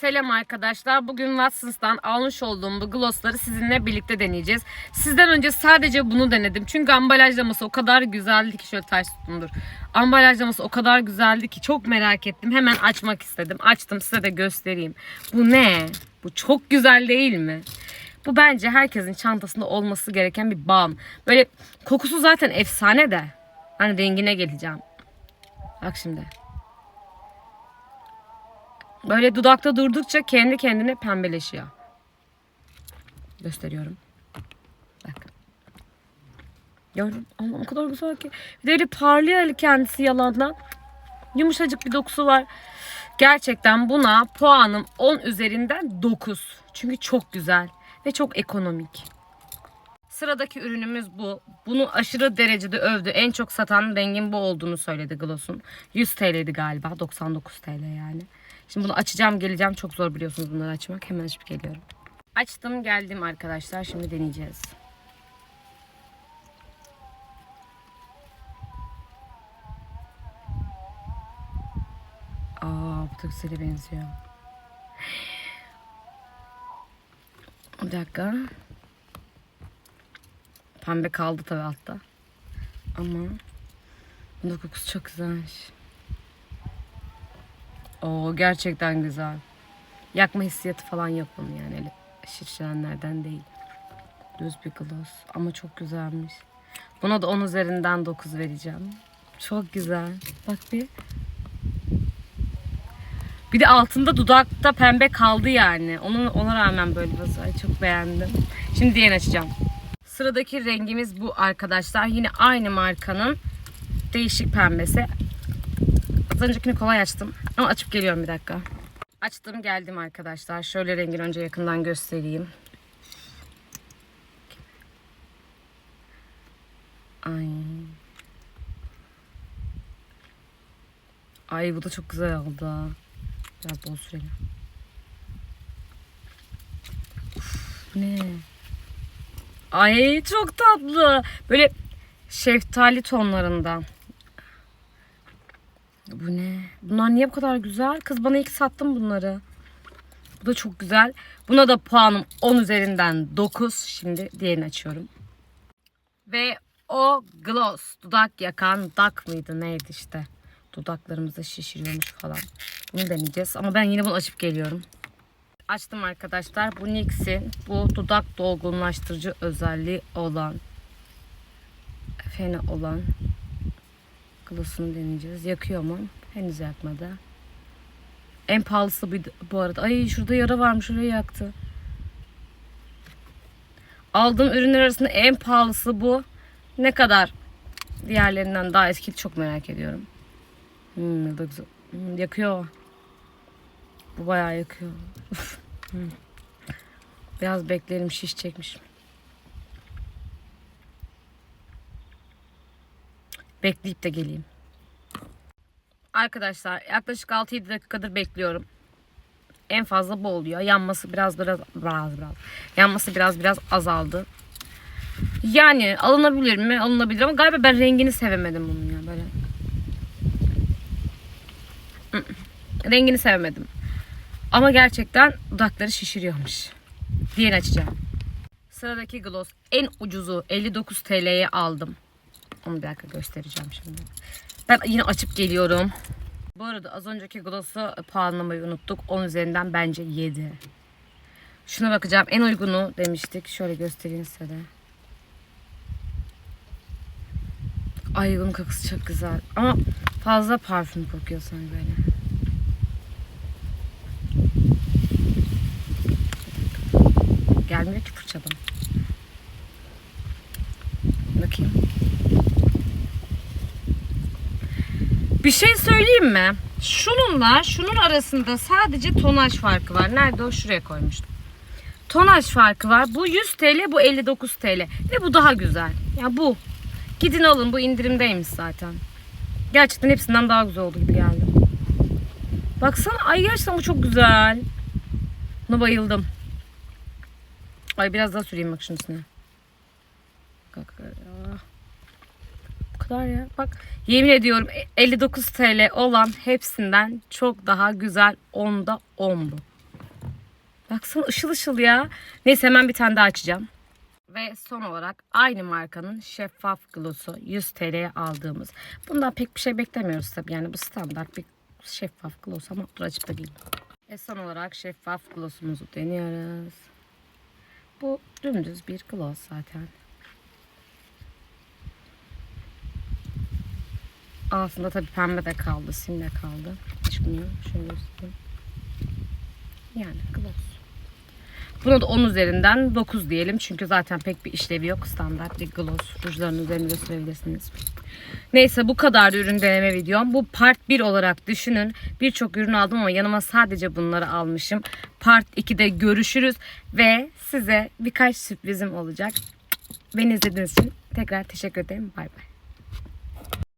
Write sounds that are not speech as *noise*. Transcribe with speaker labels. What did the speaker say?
Speaker 1: Selam arkadaşlar. Bugün Watsons'tan almış olduğum bu glossları sizinle birlikte deneyeceğiz. Sizden önce sadece bunu denedim. Çünkü ambalajlaması o kadar güzeldi ki şöyle ters tutundur. Ambalajlaması o kadar güzeldi ki çok merak ettim. Hemen açmak istedim. Açtım size de göstereyim. Bu ne? Bu çok güzel değil mi? Bu bence herkesin çantasında olması gereken bir balm. Böyle kokusu zaten efsane de. Hani rengine geleceğim. Bak şimdi. Böyle dudakta durdukça kendi kendine pembeleşiyor. Gösteriyorum. Bak. Gördün? Allah'ım o kadar güzel ki. Bir de öyle parlıyor kendisi yalandan. Yumuşacık bir dokusu var. Gerçekten buna puanım 10 üzerinden 9. Çünkü çok güzel ve çok ekonomik. Sıradaki ürünümüz bu. Bunu aşırı derecede övdü. En çok satan rengin bu olduğunu söyledi Gloss'un. 100 TL'ydi galiba. 99 TL yani. Şimdi bunu açacağım geleceğim. Çok zor biliyorsunuz bunları açmak. Hemen açıp geliyorum. Açtım geldim arkadaşlar. Şimdi deneyeceğiz. Aa bu da benziyor. Bir dakika. Pembe kaldı tabii altta. Ama bunun kokusu çok güzelmiş. Oo gerçekten güzel. Yakma hissiyatı falan yok bunun yani. Öyle şişirenlerden değil. Düz bir gloss ama çok güzelmiş. Buna da 10 üzerinden 9 vereceğim. Çok güzel. Bak bir. Bir de altında dudakta pembe kaldı yani. Onun ona rağmen böyle ay çok beğendim. Şimdi diğerini açacağım. Sıradaki rengimiz bu arkadaşlar. Yine aynı markanın değişik pembesi. Az öncekini kolay açtım. Ama açıp geliyorum bir dakika. Açtım geldim arkadaşlar. Şöyle rengini önce yakından göstereyim. Ay. Ay bu da çok güzel oldu. Biraz bol süreli. Uf, bu ne? Ay çok tatlı. Böyle şeftali tonlarında. Bu ne? Bunlar niye bu kadar güzel? Kız bana ilk sattın bunları. Bu da çok güzel. Buna da puanım 10 üzerinden 9. Şimdi diğerini açıyorum. Ve o gloss dudak yakan dak mıydı neydi işte. Dudaklarımızı şişiriyormuş falan. Bunu deneyeceğiz ama ben yine bunu açıp geliyorum. Açtım arkadaşlar. Bu NYX'in bu dudak dolgunlaştırıcı özelliği olan fena olan gloss'unu deneyeceğiz. Yakıyor mu? Henüz yakmadı. En pahalısı bu, bu arada. Ay şurada yara varmış. Şurayı yaktı. Aldığım ürünler arasında en pahalısı bu. Ne kadar diğerlerinden daha etkili çok merak ediyorum. Hmm, ne güzel. Hmm, yakıyor. Bu bayağı yakıyor. *laughs* Biraz bekleyelim şiş çekmiş. Bekleyip de geleyim. Arkadaşlar yaklaşık 6-7 dakikadır bekliyorum. En fazla bu oluyor. Yanması biraz biraz biraz biraz. Yanması biraz biraz azaldı. Yani alınabilir mi? Alınabilir ama galiba ben rengini sevemedim bunun ya böyle. Rengini sevemedim. Ama gerçekten dudakları şişiriyormuş. Diğerini açacağım. Sıradaki gloss en ucuzu 59 TL'ye aldım. Onu bir dakika göstereceğim şimdi. Ben yine açıp geliyorum. Bu arada az önceki gloss'u puanlamayı unuttuk. 10 üzerinden bence 7. Şuna bakacağım. En uygunu demiştik. Şöyle göstereyim size de. Ay bunun kokusu çok güzel. Ama fazla parfüm kokuyor sanki böyle. Gelmiyor ki fırçadan. Bir şey söyleyeyim mi? Şununla şunun arasında sadece tonaj farkı var. Nerede o? Şuraya koymuştum. Tonaj farkı var. Bu 100 TL, bu 59 TL. Ve bu daha güzel. Ya bu. Gidin alın. Bu indirimdeymiş zaten. Gerçekten hepsinden daha güzel oldu gibi geldi. Baksana. Ay gerçekten bu çok güzel. Buna bayıldım. Ay biraz daha süreyim bak şunun üstüne. Bak, ah. Kadar ya. Bak yemin ediyorum 59 TL olan hepsinden çok daha güzel. 10'da 10 bu. Baksana ışıl ışıl ya. Neyse hemen bir tane daha açacağım. Ve son olarak aynı markanın şeffaf gloss'u 100 TL'ye aldığımız. Bundan pek bir şey beklemiyoruz tabii. Yani bu standart bir şeffaf gloss ama dur açıp da geleyim. Ve son olarak şeffaf gloss'umuzu deniyoruz. Bu dümdüz bir gloss zaten. Aslında tabii pembe de kaldı, sim de kaldı. Çıkmıyor. Şöyle göstereyim. Yani gloss. Buna da 10 üzerinden 9 diyelim. Çünkü zaten pek bir işlevi yok. Standart bir gloss. Rujların üzerine gösterebilirsiniz. Neyse bu kadar ürün deneme videom. Bu part 1 olarak düşünün. Birçok ürün aldım ama yanıma sadece bunları almışım. Part 2'de görüşürüz. Ve size birkaç sürprizim olacak. Beni izlediğiniz için tekrar teşekkür ederim. Bay bay.